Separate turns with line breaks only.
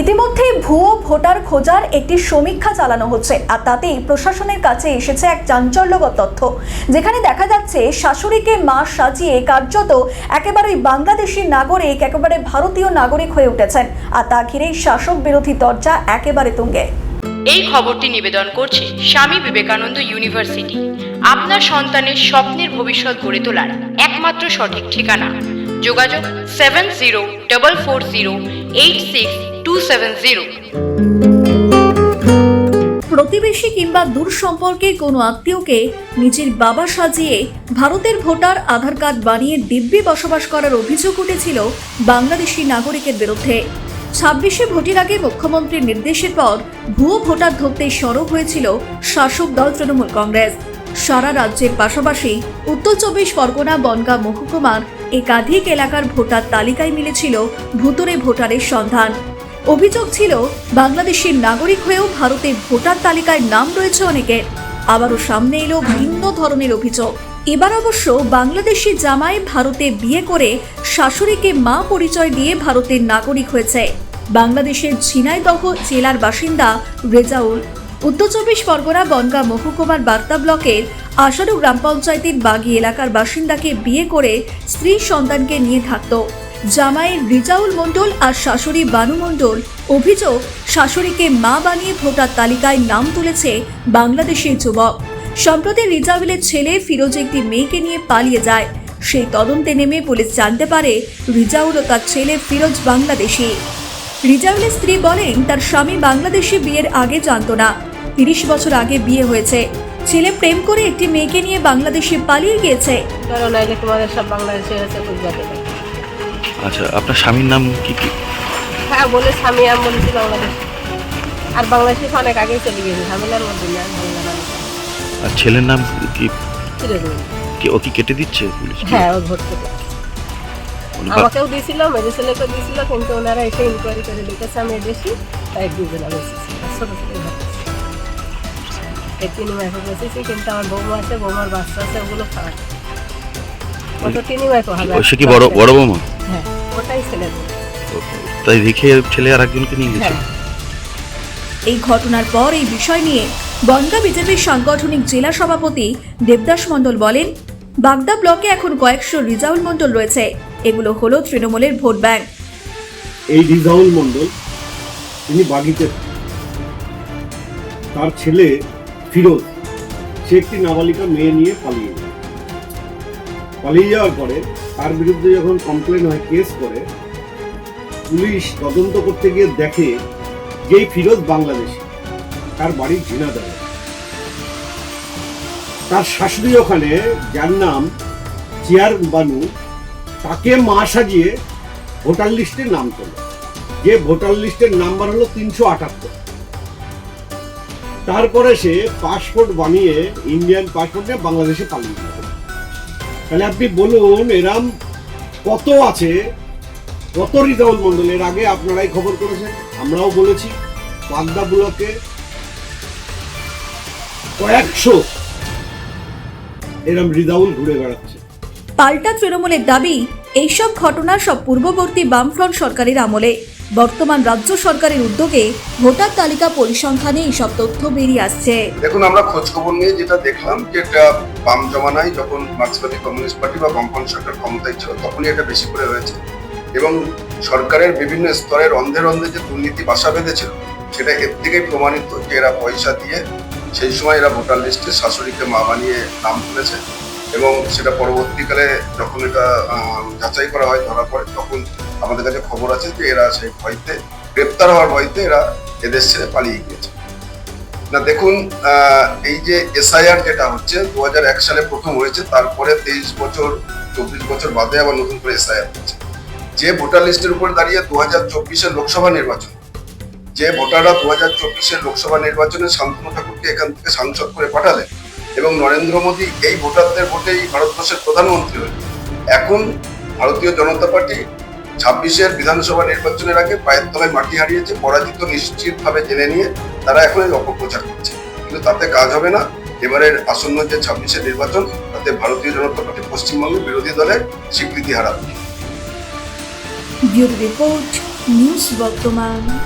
ইতিমধ্যে ভুয়ো ভোটার খোঁজার একটি সমীক্ষা চালানো হচ্ছে, আর তাতেই প্রশাসনের কাছে এসেছে এক চাঞ্চল্যকর তথ্য। যেখানে দেখা যাচ্ছে, শাশুড়িকে মা সাজিয়ে কার্যত একেবারে ওই বাংলাদেশি নাগরিক, একেবারে ভারতীয় নাগরিক হয়ে উঠেছেন, আর তা ঘিরেই শাসক বিরোধী দরজা একেবারে তুঙ্গে।
এই খবরটি নিবেদন করছে স্বামী বিবেকানন্দ ইউনিভার্সিটি। আপনার সন্তানের স্বপ্নের ভবিষ্যৎ গড়ে তোলার একমাত্র সঠিক ঠিকানা। যোগাযোগ seven zero double four zero eight six two seven zero.
প্রতিবেশী কিংবা দূর সম্পর্কের কোনো আত্মীয়কে নিজের বাবা সাজিয়ে ভারতের ভোটার আধার কার্ড বানিয়ে দিব্যি বসবাস করার অভিযোগ উঠেছিল বাংলাদেশি নাগরিকের বিরুদ্ধে। ছাব্বিশে ভোটের আগে মুখ্যমন্ত্রীর নির্দেশের পর ভুয়ো ভোটার ধরতে সরব হয়েছিল শাসক দল তৃণমূল কংগ্রেস। সারা রাজ্যের পাশাপাশি উত্তর চব্বিশ পরগনা, বনগাঁ, মহকুমার একাধিক এলাকার ভোটার তালিকায় মিলেছিল ভুতুরে ভোটারের সন্ধান। অভিযোগ ছিল, বাংলাদেশের নাগরিক হয়েও ভারতে ভোটার তালিকায় নাম রয়েছে অনেকের। আবারও সামনে এলো ভিন্ন ধরনের অভিযোগ। এবার অবশ্য বাংলাদেশি জামাই ভারতে বিয়ে করে শাশুড়িকে মা পরিচয় দিয়ে ভারতের নাগরিক হয়েছে। বাংলাদেশের ঝিনাইদহ জেলার বাসিন্দা রেজাউল উত্তর চব্বিশ পরগনা, বনগাঁ, মহকুমার বার্তা ব্লকের আশারু গ্রাম পঞ্চায়েতের বাগি এলাকার বাসিন্দাকে বিয়ে করে স্ত্রী সন্তানকে নিয়ে থাকত। জামাই রিজাউল মণ্ডল আর শাশুড়ি বানু মণ্ডল অভিযোগ শাশুড়িকে মা বানিয়ে ভোটার তালিকায় নাম তুলেছে বাংলাদেশের যুবক। সম্প্রতি রিজাউলের ছেলে ফিরোজ একটি মেয়েকে নিয়ে পালিয়ে যায়। সেই তদন্তে নেমে পুলিশ জানতে পারে রিজাউল ও তার ছেলে ফিরোজ বাংলাদেশি। রিজাউলের স্ত্রী বলেন, তার স্বামী বাংলাদেশি বিয়ের আগে জানত না। তিরিশ বছর আগে বিয়ে হয়েছে। ছেলে প্রেম করে একটি মেয়েকে নিয়ে বাংলাদেশে পালিয়ে গিয়েছে।
ধরো নাইলে তোমাদের সব বাংলাদেশে আছে গুজরাটে।
আচ্ছা আপনার স্বামীর নাম কি কি?
হ্যাঁ বলে স্বামী আমি বলেছি বাংলাদেশ। আর বাংলাদেশে অনেক আগেই চলে গেছে ঝামেলার মধ্যে না
আর ছেলের নাম কি? কি ও কি কেটে দিচ্ছে পুলিশ?
হ্যাঁ ও ভোট
মানে
আমাকেও দিয়েছিল মেজে ছেলেকেও দিয়েছিল কিন্তু ওনারা এসে ইনকোয়ারি করে দেখেছে আমি বেশি তাই দুজনে আর ছোটো ছোটো মাইকে বেশিছি কিন্তু আমার বৌমা আছে বৌমার বাচ্চা আছে ওগুলো খারাপ ও তো তিনি হবে
সে কি বড় বড় বৌমা?
হ্যাঁ ওটাই ছেলে
তাই দেখে ছেলে আর একজনকে নিয়ে গেছে?
হ্যাঁ।
এই ঘটনার পর এই বিষয় নিয়ে বনগা বিজেপির সাংগঠনিক জেলা সভাপতি দেবদাস মণ্ডল বলেন বাগদা ব্লকে এখন কয়েকশো রিজাউল মণ্ডল রয়েছে। এগুলো হলো তৃণমূলের ভোট ব্যাংক।
এই রিজাউল মণ্ডল তিনি বাগিতে তার ছেলে ফিরোজ, সে একটি নাবালিকা মেয়ে নিয়ে পালিয়ে যায়। পালিয়ে যাওয়ার পরে তার বিরুদ্ধে যখন কমপ্লেন হয় কেস করে, পুলিশ তদন্ত করতে গিয়ে দেখে যে এই ফিরোজ বাংলাদেশি, তার বাড়ি ঝিনাদারে তার শাশুড়ি ওখানে, যার নাম চেয়ার বানু, তাকে মা সাজিয়ে ভোটার লিস্টে নাম তোলে। যে ভোটার লিস্টের নাম্বার হলো তিনশো আটাত্তর। তারপরে সে পাসপোর্ট বানিয়ে ইন্ডিয়ান পাসপোর্ট নিয়ে বাংলাদেশে পালিয়ে গেল। তাহলে আপনি বলুন, এরাম কত আছে? কত রিজাউল মন্ডল এর আগে আপনারাই খবর করেছেন, আমরাও বলেছি বাগদা ব্লকে কয়েকশো এরম রিজাউল ঘুরে বেড়াচ্ছে।
পাল্টা তৃণমূলের দাবি, এইসব ঘটনা সব পূর্ববর্তী বামফ্রন্ট সরকারের আমলে। বর্তমান রাজ্য সরকারের উদ্যোগে ভোটার তালিকা পরিসংখ্যানে এইসব তথ্য বেরিয়ে আসছে।
দেখুন, আমরা খোঁজ খবর নিয়ে যেটা দেখলাম যে এটা বাম জমানায় যখন মার্ক্সবাদী কমিউনিস্ট পার্টি বা বামপন্থ সরকার ক্ষমতায় ছিল, তখনই এটা বেশি করে হয়েছে। এবং সরকারের বিভিন্ন স্তরের অন্ধে অন্ধে যে দুর্নীতি বাসা বেঁধেছিল, সেটা এর থেকেই প্রমাণিত যে এরা পয়সা দিয়ে সেই সময় এরা ভোটার লিস্টে শাশুড়িকে মা বানিয়ে নাম তুলেছে এবং সেটা পরবর্তীকালে যখন এটা যাচাই করা হয় ধরা পড়ে তখন আমাদের কাছে খবর আছে যে এরা সেই ভয়তে গ্রেপ্তার হওয়ার ভয়তে এরা এদেশ ছেড়ে পালিয়ে গিয়েছে। না, দেখুন এই যে এসআইআর যেটা হচ্ছে দু সালে প্রথম হয়েছে, তারপরে তেইশ বছর, চব্বিশ বছর বাদে আবার নতুন করে এসআইআর হচ্ছে। যে ভোটার লিস্টের উপর দাঁড়িয়ে দু হাজার চব্বিশের লোকসভা নির্বাচন, যে ভোটাররা দু হাজার চব্বিশের লোকসভা নির্বাচনে শান্তনু ঠাকুরকে এখান থেকে সাংসদ করে পাঠালেন এবং নরেন্দ্র মোদী এই ভোটারদের ভোটেই ভারতবর্ষের প্রধানমন্ত্রী হলেন, এখন ভারতীয় জনতা পার্টি ছাব্বিশের বিধানসভা নির্বাচনের আগে পায়ের তলায় মাটি হারিয়েছে, পরাজিত নিশ্চিত ভাবে জেনে নিয়ে তারা এখন অপপ্রচার করছে। কিন্তু তাতে কাজ হবে না। এবারের আসন্ন যে ছাব্বিশের নির্বাচন, তাতে ভারতীয় জনতা পার্টি পশ্চিমবঙ্গের বিরোধী দলের স্বীকৃতি হারাবে।
রিপোর্ট, নিউজ বর্তমান।